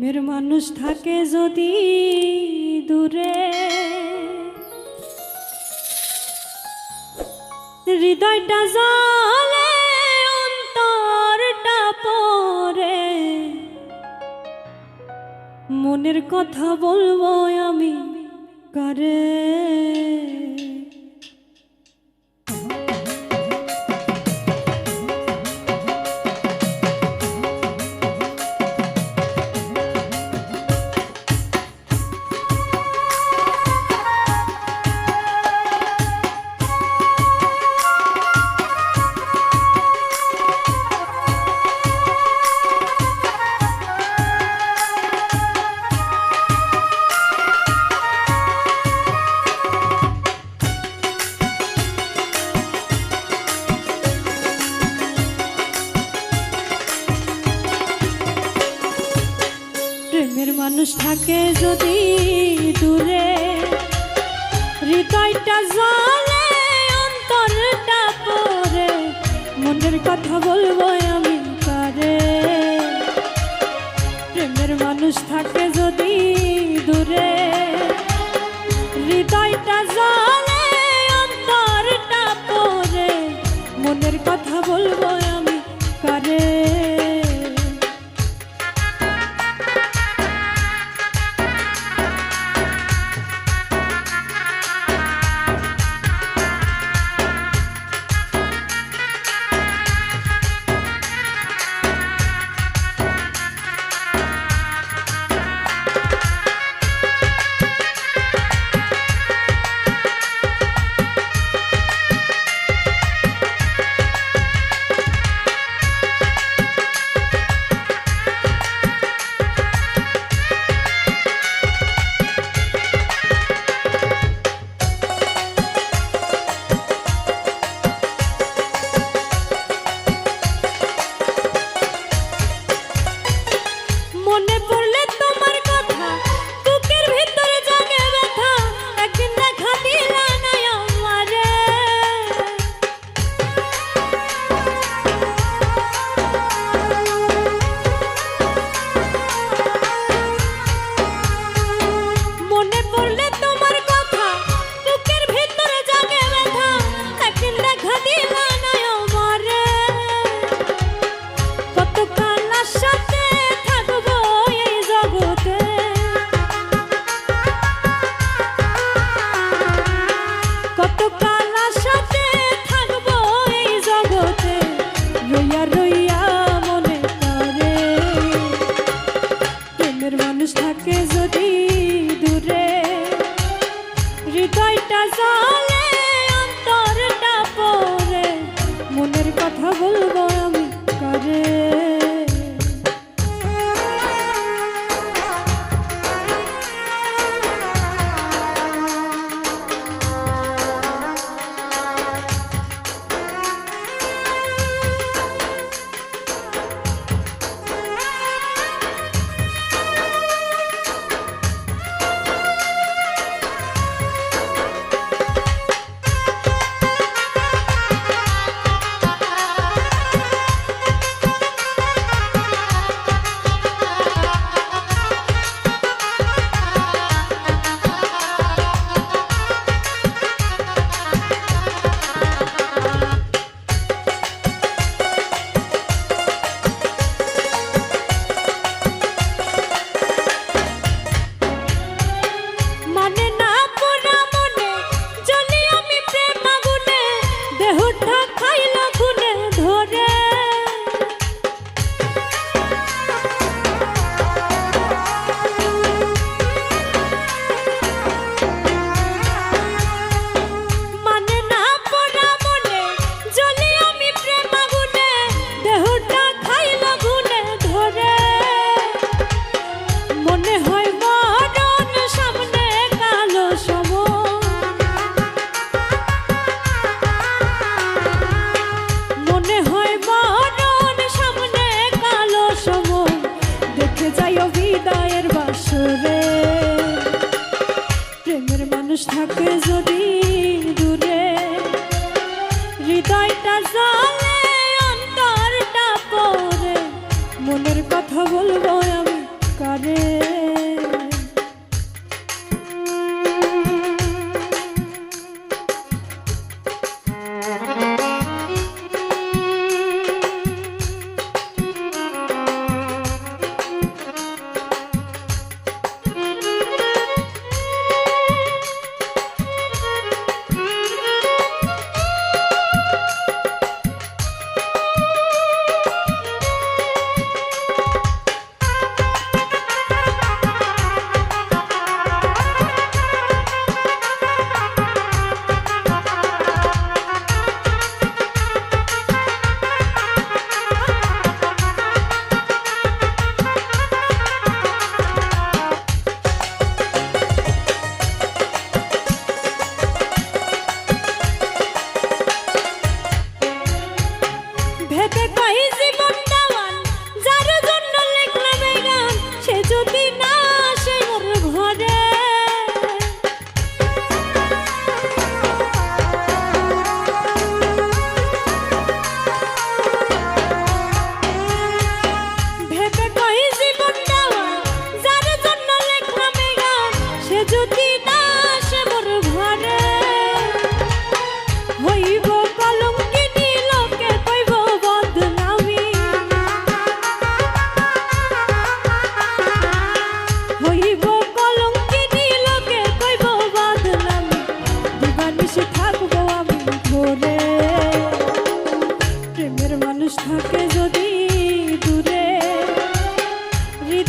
প্রেমের মানুষ থাকে যদি দূরে। হৃদয়টা জালে অন্তরটা পরে মনের কথা বলব আমি কারে? থাকে যদি দূরে। হৃদয়টা জলে ঘরে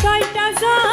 tight as a